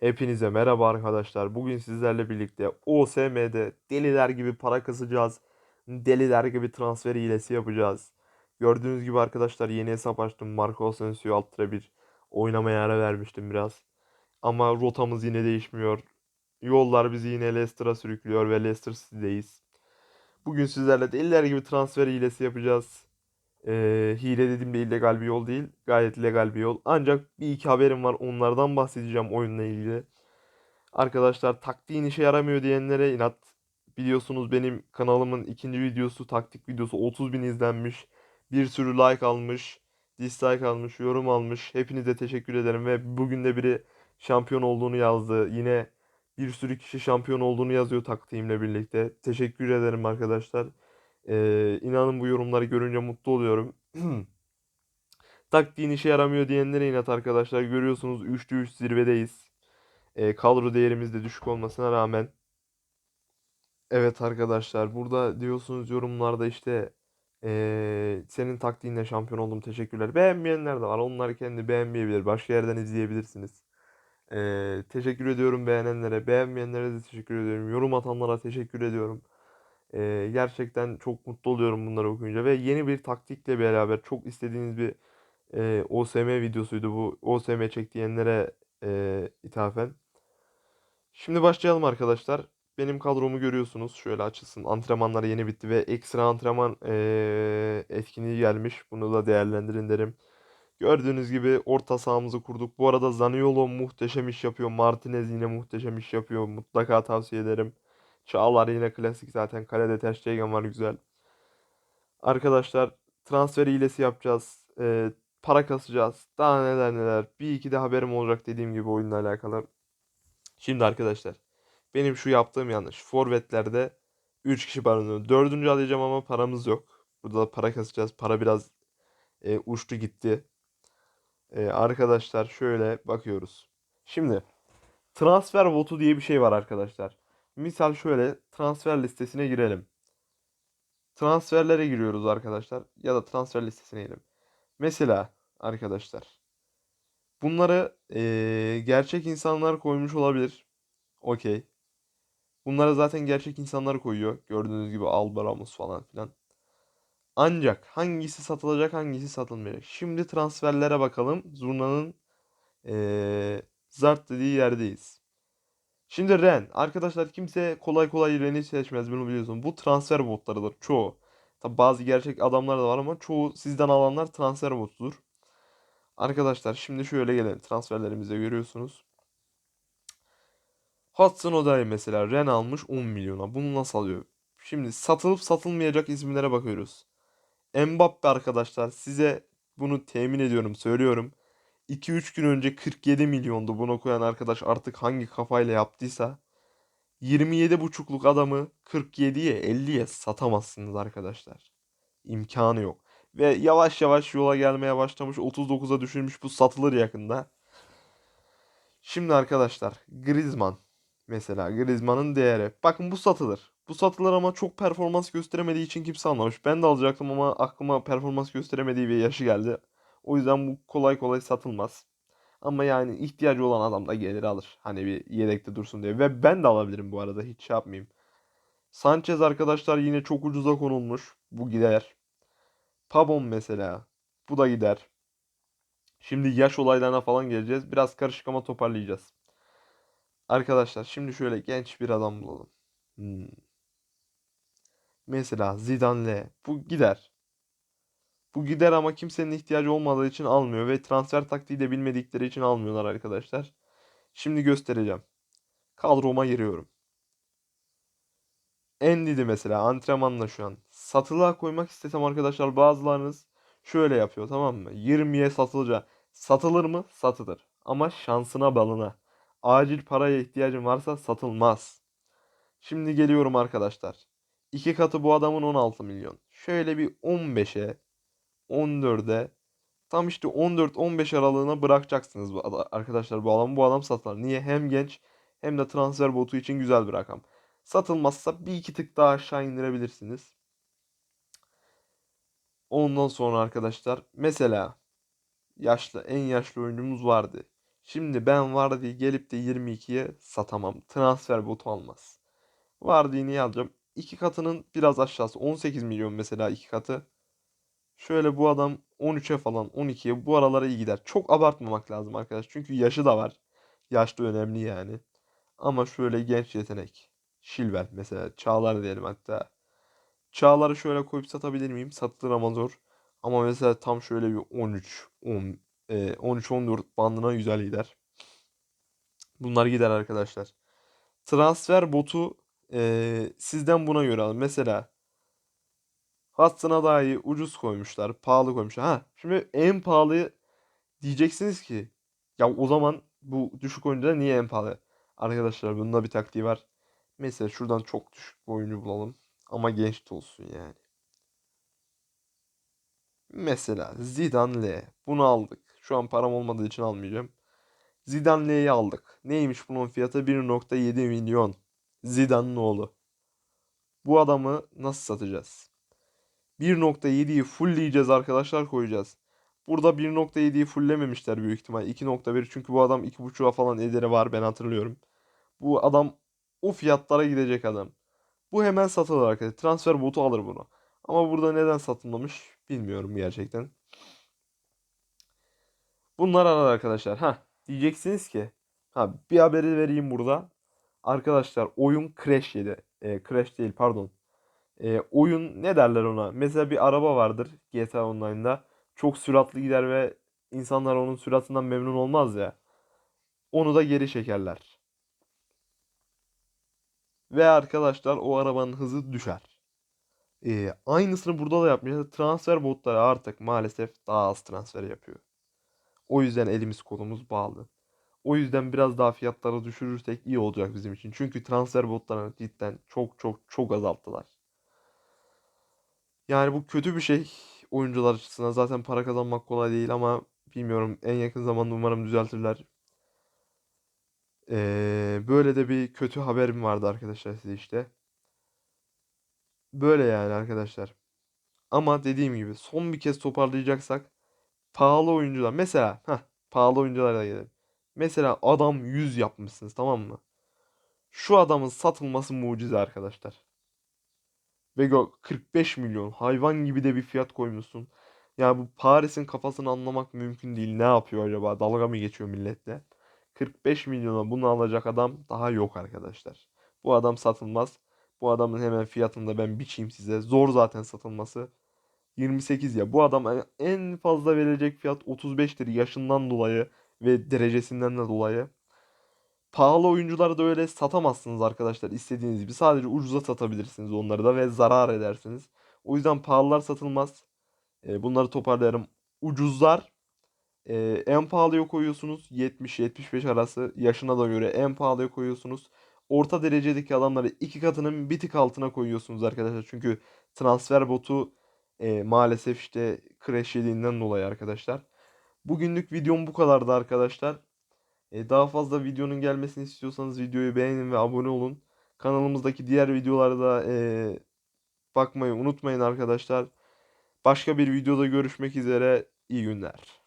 Hepinize merhaba arkadaşlar. Bugün sizlerle birlikte OSM'de deliler gibi para kasacağız. Deliler gibi transfer hilesi yapacağız. Gördüğünüz gibi arkadaşlar yeni hesap açtım. Marco Asensio alt bir oynamaya ara vermiştim biraz. Ama rotamız yine değişmiyor. Yollar bizi yine Leicester'a sürüklüyor ve Leicester City'deyiz. Bugün sizlerle deliler gibi transfer hilesi yapacağız. Ee, hile dediğimde illegal bir yol değil. Gayet legal bir yol. Ancak bir iki haberim var. Onlardan bahsedeceğim oyunla ilgili. Arkadaşlar taktiğin işe yaramıyor diyenlere inat. Biliyorsunuz benim kanalımın ikinci videosu taktik videosu 30 bin izlenmiş. Bir sürü like almış. Dislike almış. Yorum almış. Hepinize teşekkür ederim. Ve bugün de biri şampiyon olduğunu yazdı. Yine bir sürü kişi şampiyon olduğunu yazıyor taktiğimle birlikte. Teşekkür ederim arkadaşlar. Ee, inanın bu yorumları görünce mutlu oluyorum. Taktiğin işe yaramıyor diyenlere inat arkadaşlar. Görüyorsunuz 3'te 3 zirvedeyiz. Ee, kadro değerimiz de düşük olmasına rağmen. Evet arkadaşlar burada diyorsunuz yorumlarda işte ee, senin taktiğinle şampiyon oldum teşekkürler. Beğenmeyenler de var. Onlar kendi beğenmeyebilir. Başka yerden izleyebilirsiniz. Ee, teşekkür ediyorum beğenenlere. Beğenmeyenlere de teşekkür ediyorum. Yorum atanlara teşekkür ediyorum. Ee, gerçekten çok mutlu oluyorum bunları okuyunca ve yeni bir taktikle beraber çok istediğiniz bir e, OSM videosuydu bu. OSM çek diyenlere e, ithafen. Şimdi başlayalım arkadaşlar. Benim kadromu görüyorsunuz. Şöyle açılsın. Antrenmanlar yeni bitti ve ekstra antrenman e, etkinliği gelmiş. Bunu da değerlendirin derim. Gördüğünüz gibi orta sahamızı kurduk. Bu arada Zaniolo muhteşem iş yapıyor. Martinez yine muhteşem iş yapıyor. Mutlaka tavsiye ederim. Çağlar yine klasik zaten. Kalede Ter var güzel. Arkadaşlar transfer hilesi yapacağız. Ee, para kasacağız. Daha neler neler. Bir iki de haberim olacak dediğim gibi oyunla alakalı. Şimdi arkadaşlar. Benim şu yaptığım yanlış. Forvetlerde 3 kişi barınıyor. Dördüncü alacağım ama paramız yok. Burada da para kasacağız. Para biraz e, uçtu gitti. E, arkadaşlar şöyle bakıyoruz. Şimdi transfer votu diye bir şey var arkadaşlar. Misal şöyle transfer listesine girelim. Transferlere giriyoruz arkadaşlar. Ya da transfer listesine girelim. Mesela arkadaşlar. Bunları eee, gerçek insanlar koymuş olabilir. Okey. Bunlara zaten gerçek insanlar koyuyor. Gördüğünüz gibi Alba Ramos falan filan. Ancak hangisi satılacak hangisi satılmayacak. Şimdi transferlere bakalım. Zurna'nın eee zart dediği yerdeyiz. Şimdi Ren. Arkadaşlar kimse kolay kolay Ren'i seçmez bunu biliyorsun. Bu transfer botlarıdır çoğu. Tabi bazı gerçek adamlar da var ama çoğu sizden alanlar transfer botudur. Arkadaşlar şimdi şöyle gelelim. Transferlerimizi görüyorsunuz. Hudson Odoi mesela Ren almış 10 milyona. Bunu nasıl alıyor? Şimdi satılıp satılmayacak isimlere bakıyoruz. Mbappe arkadaşlar size bunu temin ediyorum söylüyorum. 2-3 gün önce 47 milyondu bunu koyan arkadaş artık hangi kafayla yaptıysa 27,5'luk adamı 47'ye 50'ye satamazsınız arkadaşlar. İmkanı yok. Ve yavaş yavaş yola gelmeye başlamış 39'a düşürmüş bu satılır yakında. Şimdi arkadaşlar Griezmann mesela Griezmann'ın değeri. Bakın bu satılır. Bu satılır ama çok performans gösteremediği için kimse almamış. Ben de alacaktım ama aklıma performans gösteremediği bir yaşı geldi. O yüzden bu kolay kolay satılmaz. Ama yani ihtiyacı olan adam da gelir alır. Hani bir yedekte dursun diye. Ve ben de alabilirim bu arada. Hiç şey yapmayayım. Sanchez arkadaşlar yine çok ucuza konulmuş. Bu gider. Pabon mesela. Bu da gider. Şimdi yaş olaylarına falan geleceğiz. Biraz karışık ama toparlayacağız. Arkadaşlar şimdi şöyle genç bir adam bulalım. Hmm. Mesela Zidane. Bu gider. Bu gider ama kimsenin ihtiyacı olmadığı için almıyor ve transfer taktiği de bilmedikleri için almıyorlar arkadaşlar. Şimdi göstereceğim. Kadroma giriyorum. Endidi mesela antrenmanla şu an. Satılığa koymak istesem arkadaşlar bazılarınız şöyle yapıyor tamam mı? 20'ye satılacak. Satılır mı? Satılır. Ama şansına balına. Acil paraya ihtiyacın varsa satılmaz. Şimdi geliyorum arkadaşlar. İki katı bu adamın 16 milyon. Şöyle bir 15'e 14'e tam işte 14-15 aralığına bırakacaksınız bu ada- arkadaşlar bu adam bu adam satar. Niye? Hem genç hem de transfer botu için güzel bir rakam. Satılmazsa bir iki tık daha aşağı indirebilirsiniz. Ondan sonra arkadaşlar mesela yaşlı en yaşlı oyuncumuz vardı. Şimdi ben Vardy'yi gelip de 22'ye satamam. Transfer botu almaz. Vardy'yi niye alacağım? İki katının biraz aşağısı. 18 milyon mesela iki katı. Şöyle bu adam 13'e falan 12'ye bu aralara iyi gider. Çok abartmamak lazım arkadaş. Çünkü yaşı da var. Yaş da önemli yani. Ama şöyle genç yetenek. Şilvel mesela. Çağlar diyelim hatta. Çağlar'ı şöyle koyup satabilir miyim? Satılır ama zor. Ama mesela tam şöyle bir 13, 10, e, 13-14 bandına güzel gider. Bunlar gider arkadaşlar. Transfer botu e, sizden buna göre alın. Mesela Hudson'a daha iyi ucuz koymuşlar. Pahalı koymuşlar. Ha şimdi en pahalı diyeceksiniz ki ya o zaman bu düşük oyuncular niye en pahalı? Arkadaşlar bunda bir taktiği var. Mesela şuradan çok düşük bir oyuncu bulalım. Ama genç de olsun yani. Mesela Zidane L. Bunu aldık. Şu an param olmadığı için almayacağım. Zidane L'yi aldık. Neymiş bunun fiyatı? 1.7 milyon. Zidane'ın oğlu. Bu adamı nasıl satacağız? 1.7'yi fullleyeceğiz arkadaşlar koyacağız. Burada 1.7'yi fulllememişler büyük ihtimal. 2.1 çünkü bu adam 2.5'a falan ederi var ben hatırlıyorum. Bu adam o fiyatlara gidecek adam. Bu hemen satılır arkadaşlar. Transfer botu alır bunu. Ama burada neden satılmamış bilmiyorum gerçekten. Bunlar arar arkadaşlar. Ha diyeceksiniz ki ha bir haberi vereyim burada. Arkadaşlar oyun crash yedi. E, crash değil pardon. E, oyun ne derler ona? Mesela bir araba vardır GTA Online'da. Çok süratli gider ve insanlar onun süratinden memnun olmaz ya. Onu da geri çekerler. Ve arkadaşlar o arabanın hızı düşer. Ee, aynısını burada da yapmışlar. Transfer botları artık maalesef daha az transfer yapıyor. O yüzden elimiz kolumuz bağlı. O yüzden biraz daha fiyatları düşürürsek iyi olacak bizim için. Çünkü transfer botlarını cidden çok çok çok azalttılar. Yani bu kötü bir şey oyuncular açısından. Zaten para kazanmak kolay değil ama bilmiyorum en yakın zamanda umarım düzeltirler. Ee, böyle de bir kötü haberim vardı arkadaşlar size işte. Böyle yani arkadaşlar. Ama dediğim gibi son bir kez toparlayacaksak pahalı oyuncular mesela ha pahalı oyunculara gelelim. Mesela adam 100 yapmışsınız tamam mı? Şu adamın satılması mucize arkadaşlar. Ve gö- 45 milyon hayvan gibi de bir fiyat koymuşsun. Ya bu Paris'in kafasını anlamak mümkün değil. Ne yapıyor acaba? Dalga mı geçiyor milletle? 45 milyona bunu alacak adam daha yok arkadaşlar. Bu adam satılmaz. Bu adamın hemen fiyatını da ben biçeyim size. Zor zaten satılması. 28 ya. Bu adam en fazla verilecek fiyat 35'tir yaşından dolayı ve derecesinden de dolayı. Pahalı oyuncuları da öyle satamazsınız arkadaşlar istediğiniz gibi. Sadece ucuza satabilirsiniz onları da ve zarar edersiniz. O yüzden pahalılar satılmaz. E, bunları toparlayalım. Ucuzlar e, en pahalıya koyuyorsunuz 70-75 arası yaşına da göre en pahalıya koyuyorsunuz. Orta derecedeki adamları iki katının bir tık altına koyuyorsunuz arkadaşlar. Çünkü transfer botu e, maalesef işte crash yediğinden dolayı arkadaşlar. Bugünlük videom bu kadardı arkadaşlar. E, daha fazla videonun gelmesini istiyorsanız videoyu beğenin ve abone olun. Kanalımızdaki diğer videolarda e, bakmayı unutmayın arkadaşlar. Başka bir videoda görüşmek üzere. İyi günler.